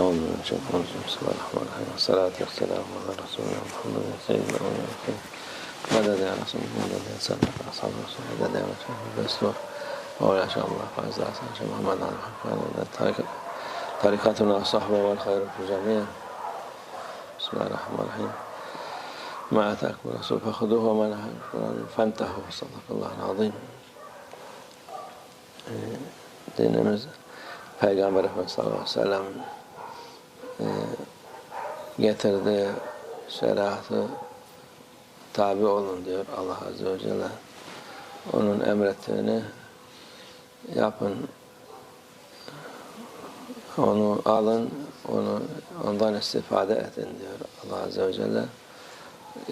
أعوذ بالله من الشيطان الرجيم. بسم الله الرحمن الرحيم. والصلاة والسلام على رسولنا محمد سيدنا ونبينا مدد يا رسول الله مدد يا أصحاب رسول الله مدد يا رسول الله. شاء الله شيء محمد الحق طريقتنا الصحبة والخير في الجميع. بسم الله الرحمن الرحيم. ما أتاكم الرسول فخذوه وما نهاكم فانتهوا صدق الله العظيم. dinimiz Peygamber Efendimiz sallallahu aleyhi ve sellem getirdiği şeriatı tabi olun diyor Allah Azze ve Celle. Onun emrettiğini yapın. Onu alın, onu ondan istifade edin diyor Allah Azze ve Celle.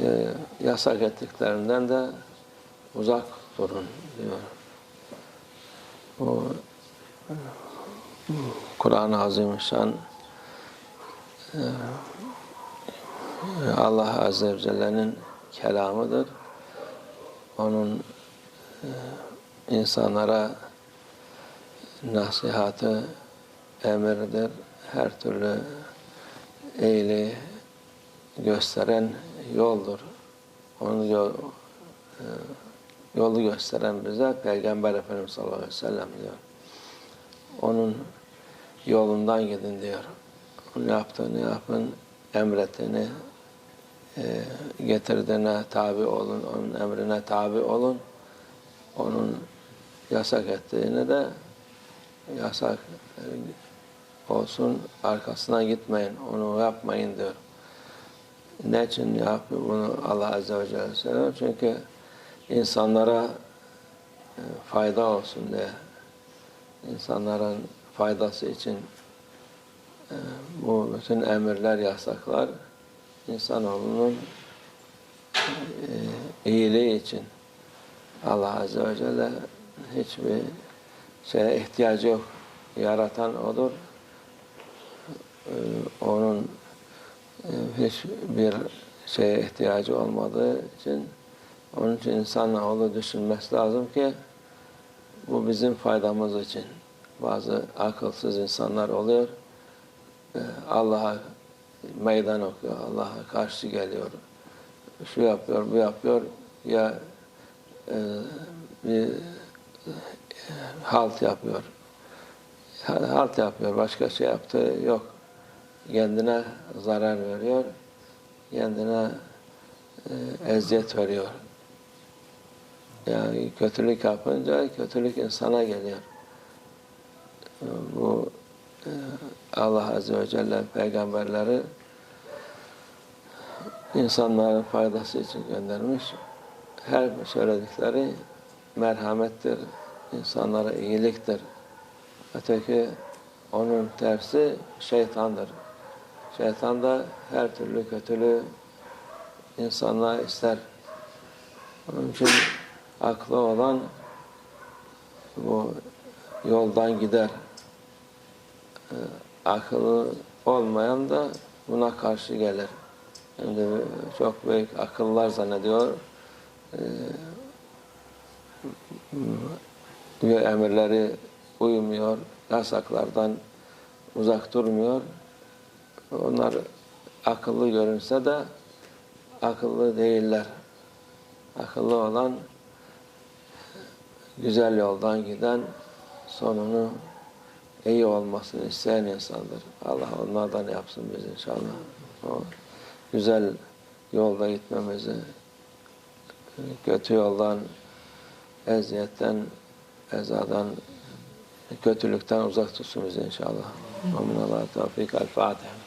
E, yasak ettiklerinden de uzak durun diyor. O Kur'an-ı Azimüşşan Allah Azze ve Celle'nin kelamıdır. Onun insanlara nasihatı emirdir. Her türlü iyiliği gösteren yoldur. Onu yol, yolu gösteren bize Peygamber Efendimiz sallallahu aleyhi ve sellem diyor. Onun yolundan gidin diyor. Yaptığını yapın, emrettiğini e, getirdiğine tabi olun, onun emrine tabi olun. Onun yasak ettiğini de yasak olsun, arkasına gitmeyin, onu yapmayın diyor. Ne için yapıyor bunu Allah Azze ve Celle söylüyor? Çünkü insanlara fayda olsun diye insanların faydası için bu bütün emirler, yasaklar insanoğlunun iyiliği için Allah Azze ve Celle hiçbir şeye ihtiyacı yok. Yaratan O'dur. Onun hiçbir şeye ihtiyacı olmadığı için onun için insanoğlu düşünmesi lazım ki bu bizim faydamız için. Bazı akılsız insanlar oluyor. Allah'a meydan okuyor. Allah'a karşı geliyor. Şu yapıyor, bu yapıyor. Ya e, bir halt yapıyor. Halt yapıyor. Başka şey yaptığı yok. Kendine zarar veriyor. Kendine e, eziyet veriyor. Yani kötülük yapınca kötülük insana geliyor. Bu Allah Azze ve Celle peygamberleri insanların faydası için göndermiş. Her söyledikleri merhamettir, insanlara iyiliktir. Öteki onun tersi şeytandır. Şeytan da her türlü kötülüğü insanlığa ister. Onun için aklı olan bu yoldan gider. E, akıllı olmayan da buna karşı gelir. Şimdi çok büyük akıllar zannediyor. E, diyor emirleri uymuyor, yasaklardan uzak durmuyor. Onlar akıllı görünse de akıllı değiller. Akıllı olan güzel yoldan giden sonunu iyi olmasını isteyen insandır. Allah onlardan yapsın biz inşallah. O güzel yolda gitmemizi, kötü yoldan, eziyetten, ezadan, kötülükten uzak tutsun bizi inşallah. Amin. Allah tevfik. El Fatiha.